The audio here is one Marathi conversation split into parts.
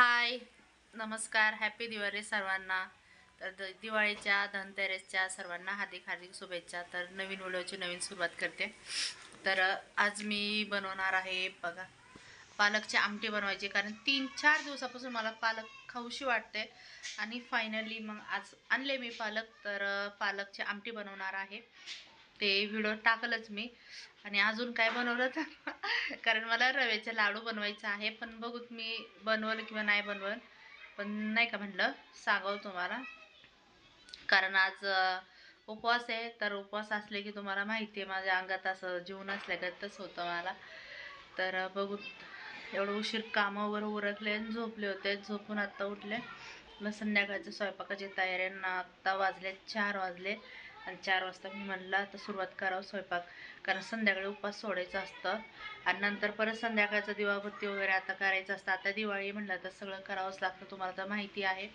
हाय नमस्कार हॅपी दिवाळी सर्वांना. तर द- दिवाळीच्या धनतेरसच्या सर्वांना हार्दिक हार्दिक शुभेच्छा. तर नवीन व्हिडिओची नवीन सुरुवात करते. तर आज मी बनवणार आहे बघा पालकची आमटी बनवायची. कारण तीन चार दिवसापासून मला पालक खाऊशी वाटते. आणि फायनली मग आज आणले मी पालक. तर पालकचे पालकची आमटी बनवणार आहे. ते व्हिडिओ टाकलंच मी. आणि अजून काय बनवलं तर कारण मला रव्याचे लाडू बनवायचे आहे पण बघू मी बनवलं किंवा नाही बनवलं. पण नाही का म्हटलं सांगावं तुम्हाला. कारण आज उपवास आहे तर उपवास असले की तुम्हाला माहिती आहे माझ्या अंगात असं जीवन असल्यागतच होतं मला. तर बघू. एवढं उशीर कामावर उरकले आणि झोपले होते झोपून आत्ता उठले. मग संध्याकाळच्या स्वयंपाकाची तयारी आत्ता वाजले चार वाजले. आणि चार वाजता मी म्हणलं तर सुरुवात करावं स्वयंपाक. कारण संध्याकाळी उपवास सोडायचं असतं. आणि नंतर परत संध्याकाळचं दिवाबत्ती वगैरे आता करायचं असतं. आता दिवाळी म्हणलं तर सगळं करावंच लागतं तुम्हाला तर माहिती आहे.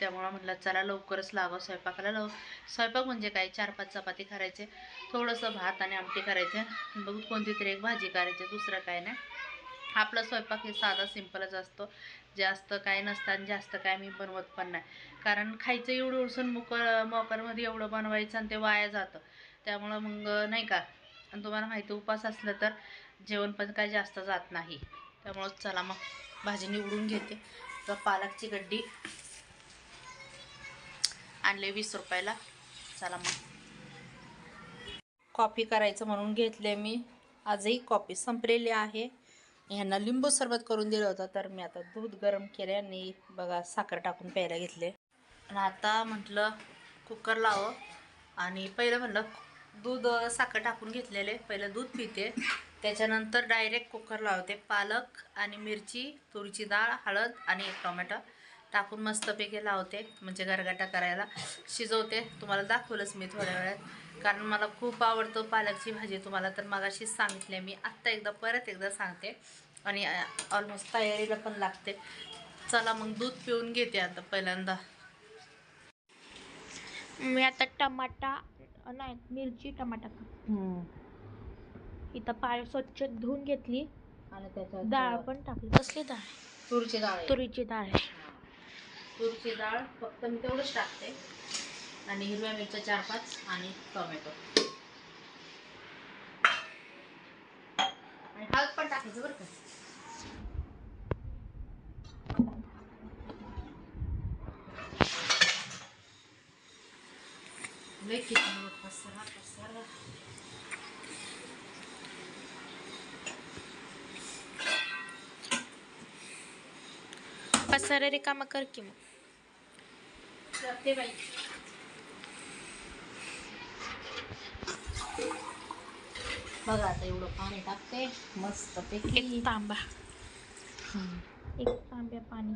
त्यामुळं म्हणलं चला लवकरच लागावं स्वयंपाकाला. लव. स्वयंपाक म्हणजे काय? चार पाच चपाती करायचे थोडंसं भात आणि आमटी करायचे. बघू कोणती तरी एक भाजी करायची दुसरं काय नाही. आपला स्वयंपाक हे साधा सिंपलच असतो. जास्त काय नसतं आणि जास्त काय मी बनवत पण नाही. कारण खायचं एवढं उडसून मोकर मोकरमध्ये एवढं बनवायचं आणि ते वाया जातं. त्यामुळं मग नाही का? आणि तुम्हाला माहिती उपास असलं तर जेवण पण काय जास्त जात नाही. त्यामुळं चला मग भाजी निवडून घेते. तर पालकची गड्डी आणले वीस रुपयाला. चला मग. कॉफी करायचं म्हणून घेतले मी. आजही कॉफी संपलेली आहे. ह्यांना लिंबू सरबत करून दिलं होतं तर मी आता दूध गरम केले आणि बघा साखर टाकून प्यायला घेतले आणि आता म्हटलं कुकर लावं. आणि पहिलं म्हटलं दूध साखर टाकून घेतलेले पहिलं दूध पिते. त्याच्यानंतर डायरेक्ट कुकर लावते. पालक आणि मिरची तुरीची डाळ हळद आणि एक टोमॅटो टाकून मस्तपैकी लावते म्हणजे गरगाटा करायला. शिजवते. तुम्हाला दाखवलंच मी थोड्या वेळात. कारण मला खूप आवडतो पालकची भाजी. तुम्हाला तर मगाशीच सांगितले मी आत्ता एकदा परत एकदा सांगते. आणि ऑलमोस्ट तयारीला पण लागते. चला मग दूध पिऊन घेते आता पहिल्यांदा. मी आता टमाटा नाही मिरची टमाटा इथं पाय स्वच्छ धुवून घेतली. आणि त्याच्यात डाळ पण टाकली. कसली डाळ? तुरीची डाळ. तुरीची डाळ आहे. तुरीची डाळ फक्त मी तेवढंच टाकते. आणि हिरव्या मिरच्या चार पाच आणि टोमॅटो आणि हळद पण टाकायचं बरं का लय किती पसरा पसरा पसारा रिकामा कर की मग करते बाई बघा आता एवढं पाणी टाकते. मस्त पैकी एक तांबा एक तांब्या पाणी.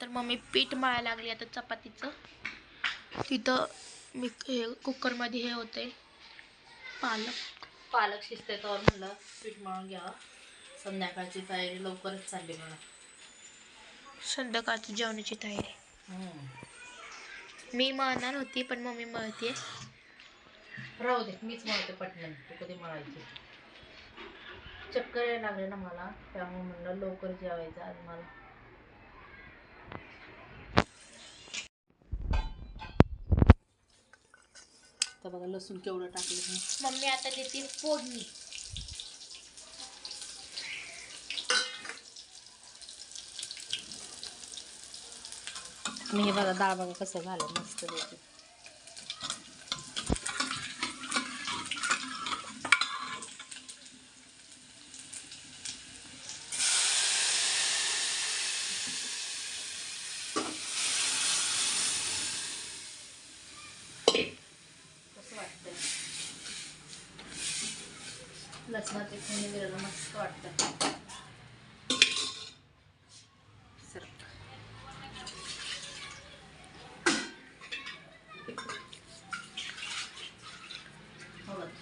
तर मम्मी पीठ मळायला लागली आता चपातीचं. तिथं मी हे कुकरमध्ये हे होते पालक. पालक शिजते तर म्हणलं पीठ मळून घ्यावं. संध्याकाळची तयारी लवकरच चालली मला संध्याकाळची जेवणाची तयारी. मी मळणार होती पण मम्मी मळते. राहू दे मीच मळते पटकन. तू कधी मळायची? चक्कर यायला लागले ना मला. त्यामुळे म्हणलं लवकर जेवायचं आज मला. तर बघा लसूण केवढं टाकलं मी. मम्मी आता देते फोडणी. मी हे बघा डाळ बघा कसं झालं मस्त पैकी. लसणाचे फोडणी दिलेलं मस्त वाटतं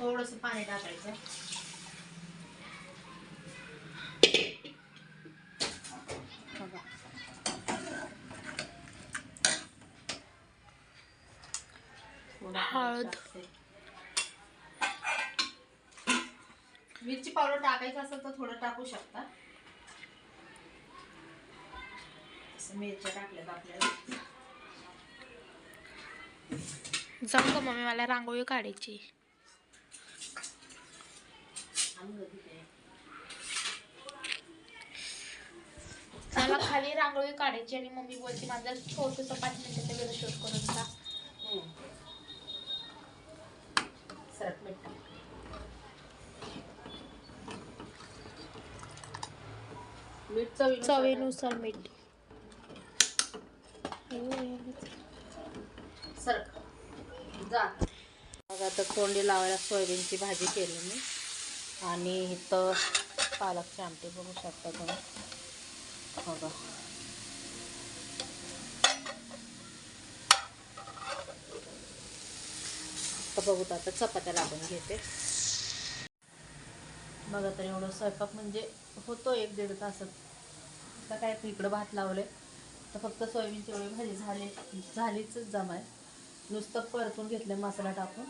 थोडंसं पाणी टाकायचं. हळद. मिरची पावडर टाकायचं असेल तर थोडं टाकू शकता. मिरच्या टाकल्यात आपल्याला. जाऊ का मम्मी मला रांगोळी काढायची मला खाली रांगोळी काढायची आणि मम्मी बोलते माझा छोटस पाच मिनिटाचा व्हिडिओ शूट करून मीठ टाक. मीठ चवीनुसार मीठ सरक. जा. आता तोंडी लावायला सोयाबीनची भाजी केली मी. आणि इथं पालकचे आमटे बघू शकता तुम्ही. हो बघा. आता बघू आता चपात्या लागून घेते. बघा तर एवढं स्वयंपाक म्हणजे होतो एक दीड तासात. आता काय इकडं भात लावले तर फक्त सोयाबीनची एवढी भाजी झाली झालीच जमा आहे नुसतं परतून घेतलं मसाला टाकून.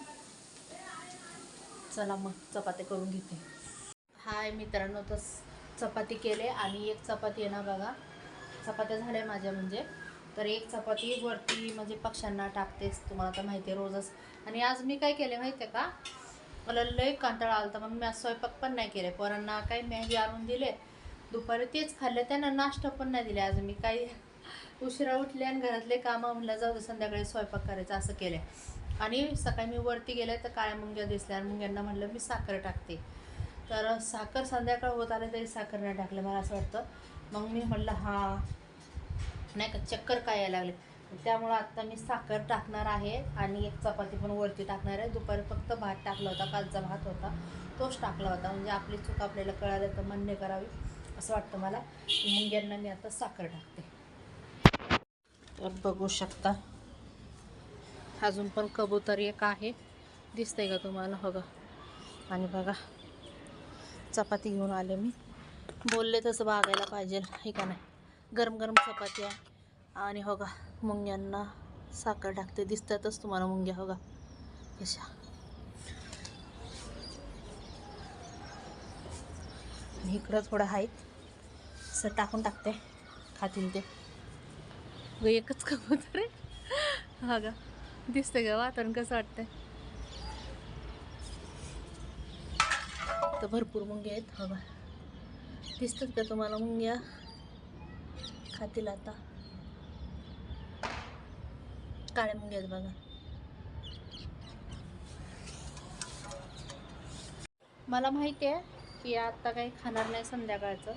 चला मग चपाती करून घेते. हाय मित्रांनो तस चपाती केले आणि एक चपाती आहे ना बघा. चपात्या झाल्या माझ्या म्हणजे. तर एक चपाती वरती म्हणजे पक्ष्यांना टाकतेच तुम्हाला तर माहिती आहे रोजच. आणि आज मी काय केले माहिती आहे का? मला लय कंटाळा आला मग मी आज स्वयंपाक पण नाही केले. पोरांना काही मॅगी आणून दिले. दुपारी तेच खाल्ले त्यांना नाश्ता पण नाही दिले. आज मी काही उशिरा उठले आणि घरातले कामं म्हणलं जाऊ दे संध्याकाळी स्वयंपाक करायचा असं केलं. आणि सकाळी मी वरती गेले तर काळ्या मुंग्या दिसल्या मुंग्यांना म्हणलं मी साखर टाकते. तर साखर संध्याकाळ होत आले तरी साखर नाही टाकलं मला असं वाटतं. मग मी म्हटलं हां. नाही का चक्कर काय यायला लागले. त्यामुळं आत्ता मी साखर टाकणार आहे आणि एक चपाती पण वरती टाकणार आहे. दुपारी फक्त भात टाकला होता कालचा भात होता. तोच टाकला होता. म्हणजे आपली चूक आपल्याला कळालं तर मान्य करावी असं वाटतं मला. मुंग्यांना मी आता साखर टाकते. तर बघू शकता. अजून पण कबूतर एक आहे. दिसतंय का तुम्हाला? बघा. आणि बघा. चपाती घेऊन आले मी. बोलले तसं बघायला पाहिजे. हे का नाही? गरम गरम चपाती आहे आणि हो का मुंग्यांना साखर टाकते. दिसतातच तुम्हाला मुंग्या हो अशा. कशा आणि इकडं थोडं आहेत असं टाकून टाकते. खातील ते. एकच कबूतर आहे. हा का दिसतंय का वातावरण कसं वाटतंय? तर भरपूर मुंग्या आहेत हा बा दिसतात का तुम्हाला मुंग्या? खातील आता. काळ्या मुंग्या आहेत बघा. मला माहिती आहे की आता काही खाणार नाही संध्याकाळचं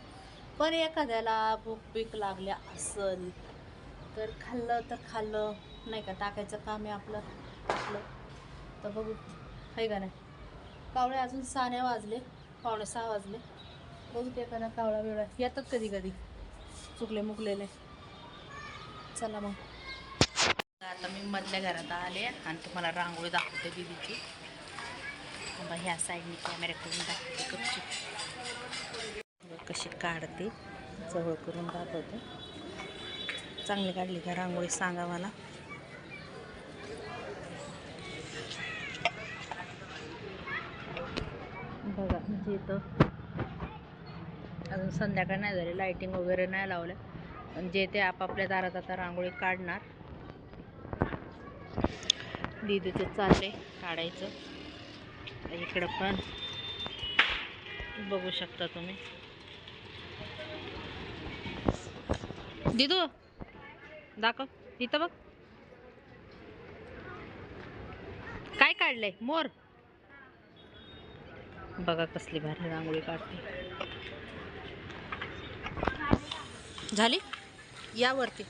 पण एखाद्याला भूक बीक लागल्या असल तर खाल्लं तर खाल्लं. नाही का टाकायचं काम आहे आपलं आपलं. तर बघू आहे का नाही. कावळे अजून सहा वाजले पावणे सहा वाजले. बघू ते का ना कावळा बिवळा. येतात कधी कधी चुकले मुकलेले. चला मग. आता मी मधल्या घरात आले आणि तुम्हाला रांगोळी दाखवते दिदीची. मग ह्या साईडने कॅमेरा करून दाखवते कपची कशी काढते जवळ करून दाखवते. चांगली काढली का रांगोळी सांगा मला. बघा म्हणजे इथं. अजून संध्याकाळ नाही झाली लाईटिंग वगैरे नाही लावलं. पण जे ते आपापल्या दारात आता रांगोळी काढणार. दिदीचं चाललंय काढायचं. इकडं पण बघू शकता तुम्ही. दिदू दाखव इथं बघ. काय काढलंय? मोर. बघा कसली भारी रांगोळी काढते. झाली? यावरती